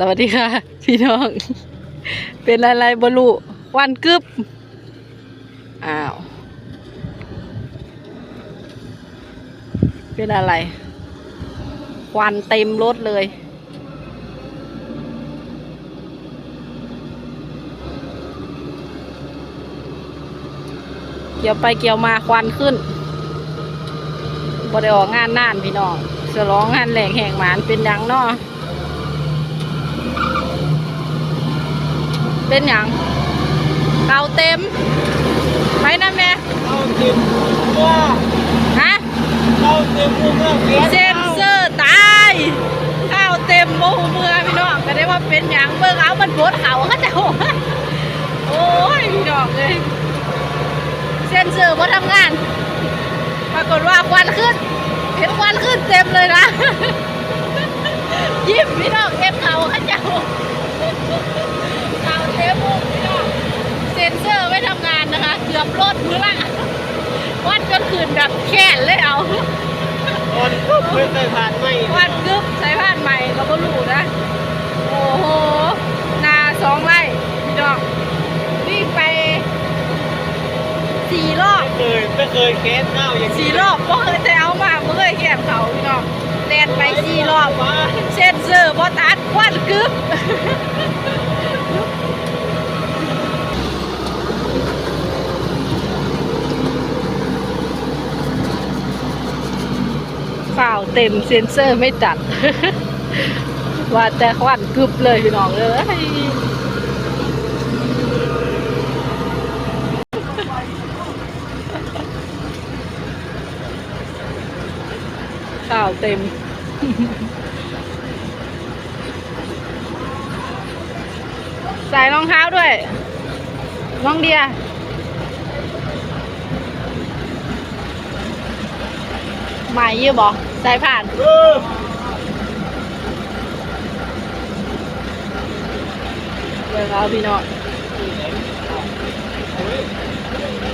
สวัสดีค่ะ พี่น้อง เป็นอะไรบลูควันกึบอ้าว เป็นอะไร ควันเต็มรถเลย เกี่ยวไปเกี่ยวมาควันขึ้นบ่ได้ออกงานนานพี่น้องจะร้องงานแหลกแห่งหมานเป็นหยังเนาะ เป็นหยังเตาเต็มไปนะแม่เอาเต็มว่าฮะเอาเต็มพวกเรื่องเซนเซอร์ตายข้าวเต็มโมหูเมือพี่น้องก็ได้ว่าเป็นหยังเบิ่งเอามันบดเขาเขาจะโอ้ยโอ้ยพี่น้องเลยเซนเซอร์ว่าทำงาน ปรากฏว่าควันขึ้น เห็นควันขึ้นเต็มเลยนะยิ้มพี่น้องเอ็มเขาเขาจะโอ้เขาเต็มมุกพี่น้องเซนเซอร์ไม่ทำงานนะคะ เกือบรถมือละวั นจนคืนแบบแค้นเลยเอาคนก็ไม่เคยผ่านไม่วาดกึบใช้ผ่านใหม่ก็บ่รู้นะ โอ้โห นาสองไร่พี่น้องวิ่งไปสี่รอบไม่เคยไม่เคยแค้นข้าวอย่างสี่รอบบ่เคยแต่เอามาบ่เคยแก็บเขาพี่น้องแล่นไปสี่รอบว่าเส้นเซอร์บ่ตัดควันกึบาวเต็มเซ็นเซอร์ไม่ตัด ว่าแต่ควันกึบเลยพี่น้องเลยข่าวเต็มใส่รองเท้าด้วยน้องเดีย ใหม่อยี่บอกใส่ผ่านเออเดี๋ยวเราพี่น้อง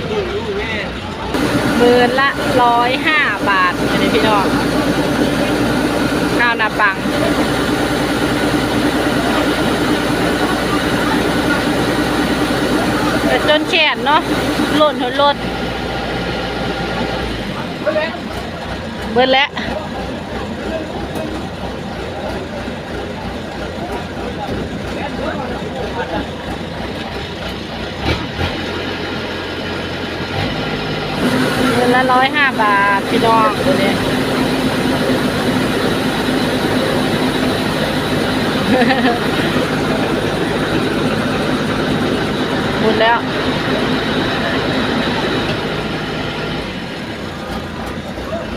ดูดูแม่หมื่นละร้อยห้าบาทอันนี้พี่น้องข้าวหนาปังแต่จนแขนเนาะหล่นหัวรถ เบิดแล้วเงินละร้อยห้าบาท พี่น้องตัวนี้หมดแล้ว